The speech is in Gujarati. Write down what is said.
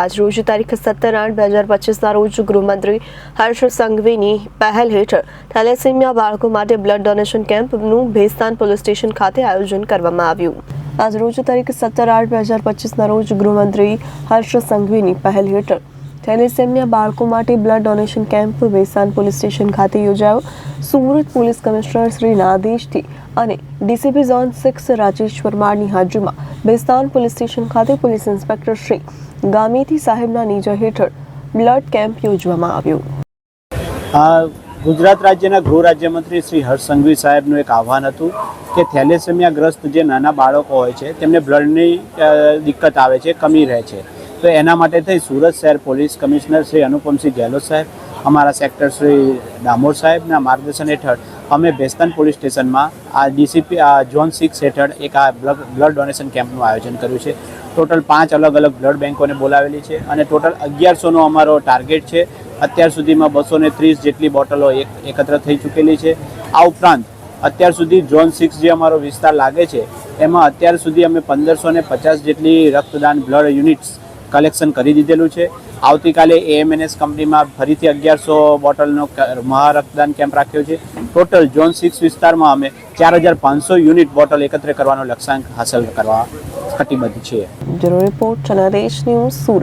આજ રોજ તારીખ સત્તર આઠ બે હજાર પચીસના રોજ ગૃહમંત્રી હર્ષ સંઘવીની પહેલ હેઠળ થેલેસેમિયા બાળકો માટે બ્લડ ડોનેશન કેમ્પનું ભેસ્તાન પોલીસ સ્ટેશન ખાતે આયોજન કરવામાં આવ્યું. આજ રોજ તારીખ સત્તર આઠ બે હજાર પચીસના રોજ ગૃહમંત્રી હર્ષ સંઘવીની પહેલ હેઠળ થેલેસેમિયા બાળકો માટે blood donation camp Bhestan police station ખાતે યોજાયો. સુરત પોલીસ કમિશનર શ્રીના આદેશથી અને ડીસીપી ઝોન સિક્સ રાજેશ પરમારની હાજરીમાં બેસ્તાન પોલીસ સ્ટેશન ખાતે પોલીસ ઇન્સ્પેક્ટર શ્રી ગામીથી સાહેબના નીજા હેઠળ બ્લડ કેમ્પ યોજવામાં આવ્યો. ગુજરાત રાજ્યના ગૃહ રાજ્યમંત્રી શ્રી હર્ષ સંઘવી સાહેબનું એક આહવાન હતું કે થેલેસેમિયા ગ્રસ્ત જે નાના બાળકો હોય છે, તેમને બ્લડની દિક્કત આવે છે, કમી રહે છે. તો એના માટે થઈ સુરત શહેર પોલીસ કમિશનર શ્રી અનુપમસિંહ ગેહલોત સાહેબ, અમારા સેક્ટર શ્રી ડામોર સાહેબના માર્ગદર્શન હેઠળ અમે ભેસ્તાન પોલીસ સ્ટેશનમાં આ ડીસીપી આ ઝોન સિક્સ હેઠળ એક આ બ્લડ ડોનેશન કેમ્પનું આયોજન કર્યું છે. ટોટલ પાંચ અલગ અલગ બ્લડ બેંકોને બોલાવેલી છે અને ટોટલ અગિયારસોનો અમારો ટાર્ગેટ છે. અત્યાર સુધીમાં બસો ત્રીસ જેટલી બોટલો એક, એકત્ર થઈ ચૂકેલી છે. આ ઉપરાંત અત્યાર સુધી ઝોન સિક્સ જે અમારો વિસ્તાર લાગે છે, એમાં અત્યાર સુધી અમે પંદરસો ને પચાસ જેટલી રક્તદાન બ્લડ યુનિટ્સ કલેક્શન કરી દીધેલું છે. આવતીકાલે એએમએનએસ કંપનીમાં ફરીથી અગિયારસો બોટલનો મહારક્તદાન કેમ્પ રાખ્યો છે. ટોટલ ઝોન સિક્સ વિસ્તારમાં અમે ચાર હજાર પાંચસો યુનિટ બોટલ એકત્ર કરવાનો લક્ષ્યાંક હાંસલ કરવા કટિબદ્ધ છીએ. સુરત.